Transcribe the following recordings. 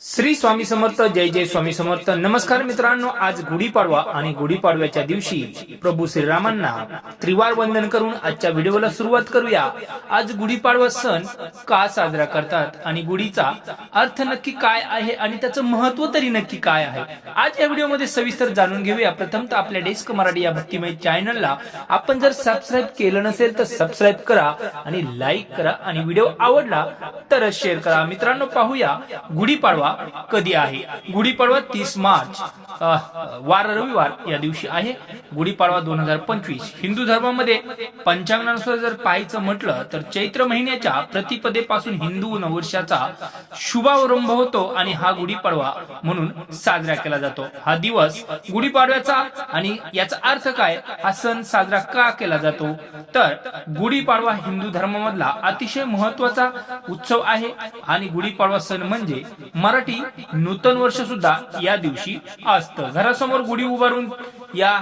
श्री स्वामी समर्थ जय जय स्वामी समर्थ. नमस्कार मित्रांनो आज गुढीपाडवा आणि गुढीपाडव्याच्या दिवशी प्रभू श्रीरामांना त्रिवार वंदन करून आजच्या व्हिडिओला सुरुवात करूया. आज गुढीपाडवा सण का साजरा करतात आणि गुढीचा अर्थ नक्की काय आहे आणि त्याचं महत्त्व तरी नक्की काय आहे? आज या व्हिडिओमध्ये सविस्तर जाणून घेऊया. प्रथमतः आपल्या डेस्क मराठी या भक्तिमय चॅनलला आपण जर सबस्क्राईब केलं नसेल तर सबस्क्राईब करा आणि लाईक करा आणि व्हिडिओ आवडला तरच शेअर करा. मित्रांनो पाहूया गुढीपाडवा कधी आहे? गुढीपाडवा तीस मार्च. वार रविवार या दिवशी आहे. गुढीपाडवा दोन हजार पंचवीस. हिंदू धर्मामध्ये पंचांगानुसार जर पाहायचं म्हटलं तर चैत्र महिन्याच्या प्रतिपदेपासून हिंदू नववर्षाचा शुभारंभ होतो आणि हा गुढीपाडवा म्हणून साजरा केला जातो. हा दिवस गुढीपाडव्याचा आणि याचा अर्थ काय? हा सण साजरा का केला जातो? तर गुढीपाडवा हिंदू धर्मामधला अतिशय महत्त्वाचा उत्सव आहे आणि गुढीपाडवा सण म्हणजे मराठी नूतन वर्ष सुद्धा या दिवशी असतं. घरासमोर गुढी उभारून या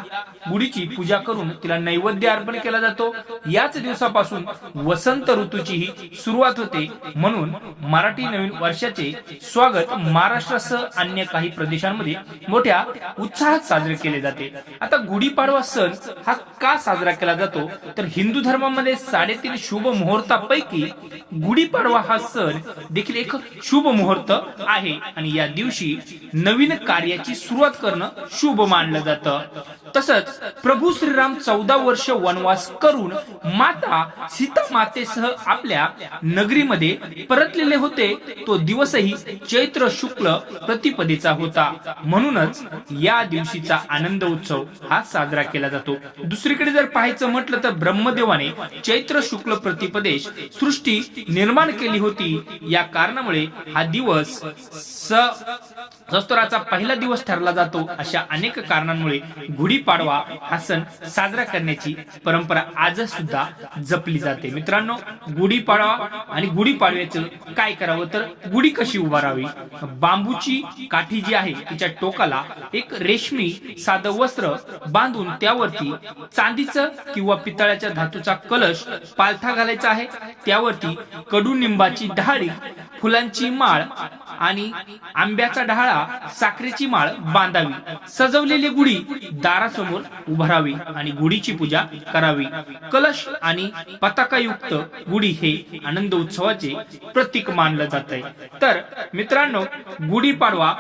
गुढीची पूजा करून तिला नैवेद्य अर्पण केला जातो. याच दिवसापासून वसंत ऋतूचीही सुरुवात होते. म्हणून मराठी नवीन वर्षाचे स्वागत महाराष्ट्रासह अन्य काही प्रदेशांमध्ये मोठ्या उत्साहात साजरे केले जाते. आता गुढीपाडवा सण हा का साजरा केला जातो? तर हिंदू धर्मामध्ये साडेतीन शुभ मुहूर्तापैकी गुढीपाडवा हा सण देखील एक शुभ मुहूर्त आहे. आणि या दिवशी नवीन कार्याची सुरुवात करणं शुभ मानलं जातं. तसंच प्रभू श्रीराम चौदा वर्ष वनवास करून माता सीता मातेसह आपल्या नगरीमध्ये परतलेले होते. तो दिवसही चैत्र शुक्ल प्रतिपदेचा होता. म्हणूनच या दिवशीचा आनंद उत्सव हा साजरा केला जातो. दुसरीकडे जर पाहायचं म्हटलं तर ब्रह्मदेवाने चैत्र शुक्ल प्रतिपदेश सृष्टी निर्माण केली होती. या कारणामुळे हा दिवस स पहिला दिवस ठरला जातो. अशा अनेक कारणांमुळे गुढीपाडवा हा सण साजरा करण्याची परंपरा आज सुद्धा जपली जाते. मित्रांनो गुढीपाडवा आणि गुढीपाडव्याचं काय करावं तर गुढी कशी उभारावी बांबूची काठी जी आहे तिच्या टोकाला एक रेशमी साधं वस्त्र बांधून त्यावरती चांदीचं किंवा पितळाच्या धातूचा कलश पालथा घालायचा आहे. त्यावरती कडुनिंबाची डहाळी फुलांची माळ आणि आंब्याचा ढाळा साखरेची माळ बांधावी. सजवलेली गुढी दारासमोर उभारावी आणि गुढीची पूजा करावी. कलश आणि पताकायुक्त गुढी हे आनंद उत्सवाचे प्रतीक मानलं जात आहे तर मित्रांनो गुढीपाडवा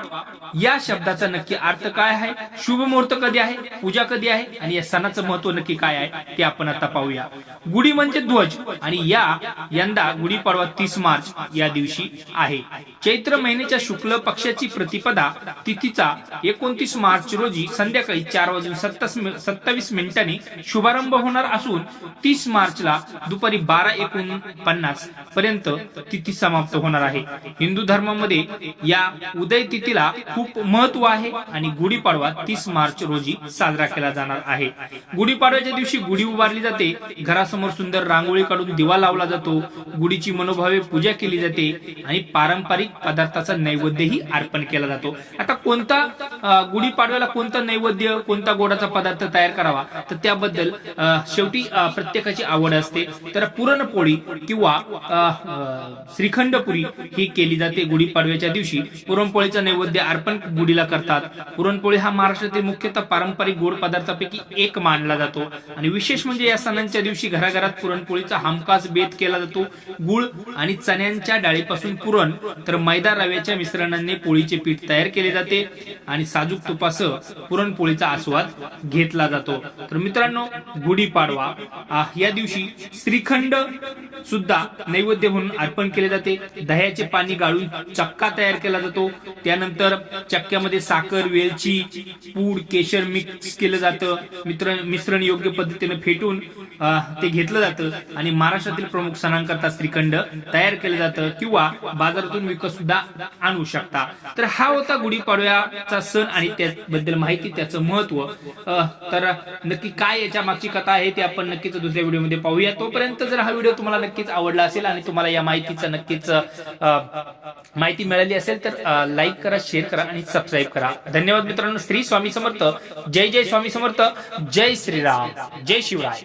या शब्दाचा नक्की अर्थ काय आहे? शुभ मुहूर्त कधी आहे? पूजा कधी आहे? आणि या सणाचं महत्त्व नक्की काय आहे? ते आपण आता पाहूया. गुढी म्हणजे ध्वज आणि या यंदा गुढीपाडवा तीस मार्च या दिवशी आहे. चैत्र महिन्याच्या शुक्ल पक्षाची प्रतिपदा तिथीचा एकोणतीस मार्च रोजी संध्याकाळी चार वाजून सत्तावीस मिनिटांनी शुभारंभ होणार असून तीस मार्चला दुपारी बारा एकोणपन्नास पर्यंत तिथी समाप्त होणार आहे. हिंदू धर्मामध्ये या उदय तिथीला खूप महत्त्व आहे आणि गुढीपाडवा तीस मार्च रोजी साजरा केला जाणार आहे. गुढीपाडव्याच्या दिवशी गुढी उभारली जाते. घरासमोर सुंदर रांगोळी काढून दिवा लावला जातो. गुढीची मनोभावे पूजा केली जाते आणि पारंपरिक पदार्थाचा नैवेद्यही अर्पण केला जातो. आता कोणता गुढीपाडव्याला कोणता नैवेद्य कोणता गोडाचा पदार्थ तयार करावा तर त्याबद्दल शेवटी प्रत्येकाची आवड असते. तर पुरणपोळी किंवा श्रीखंडपुरी ही केली जाते गुढीपाडव्याच्या दिवशी. पुरणपोळीचा नैवेद्य अर्पण गुढीला करतात. पुरणपोळी हा महाराष्ट्रातील मुख्यतः पारंपरिक गोड पदार्थापैकी एक मानला जातो. आणि विशेष म्हणजे या सणांच्या दिवशी घराघरात पुरणपोळीचा हमखास बेत केला जातो. गुळ आणि चण्यांच्या डाळीपासून पुरण तर मैदा रव्याच्या मिश्रणाने पोळीचे पीठ तयार केले जाते. आणि साजूक तुपासह पुरणपोळीचा आस्वाद घेतला जातो. तर मित्रांनो गुढीपाडवा या दिवशी श्रीखंड सुद्धा नैवेद्य म्हणून अर्पण केले जाते. दह्याचे पाणी गाळून चक्का तयार केला जातो. त्यानंतर चक्क्यामध्ये साखर वेलची पूड केशर मिक्स केलं जातं. मित्र मिश्रण योग्य पद्धतीने फेटून ते घेतलं जातं. आणि महाराष्ट्रातील प्रमुख सणांकरता श्रीखंड तयार केलं जातं किंवा बाजारातून विकत सुद्धा आणू शकता. तर हा होता गुढीपाडव्याचा सण आणि त्याबद्दल माहिती त्याचं महत्त्व महत्त्व तर नक्की काय याच्या मागची कथा आहे ते आपण नक्कीच दुसऱ्या व्हिडिओमध्ये पाहूया. तोपर्यंत जर हा व्हिडिओ तुम्हाला नक्कीच आवडला असेल आणि तुम्हाला या माहितीचं नक्कीच माहिती मिळाली असेल तर लाईक करा शेअर करा आणि सबस्क्राईब करा. धन्यवाद मित्रांनो. श्री स्वामी समर्थ. जय जय स्वामी समर्थ. जय श्रीराम. जय शिवराय.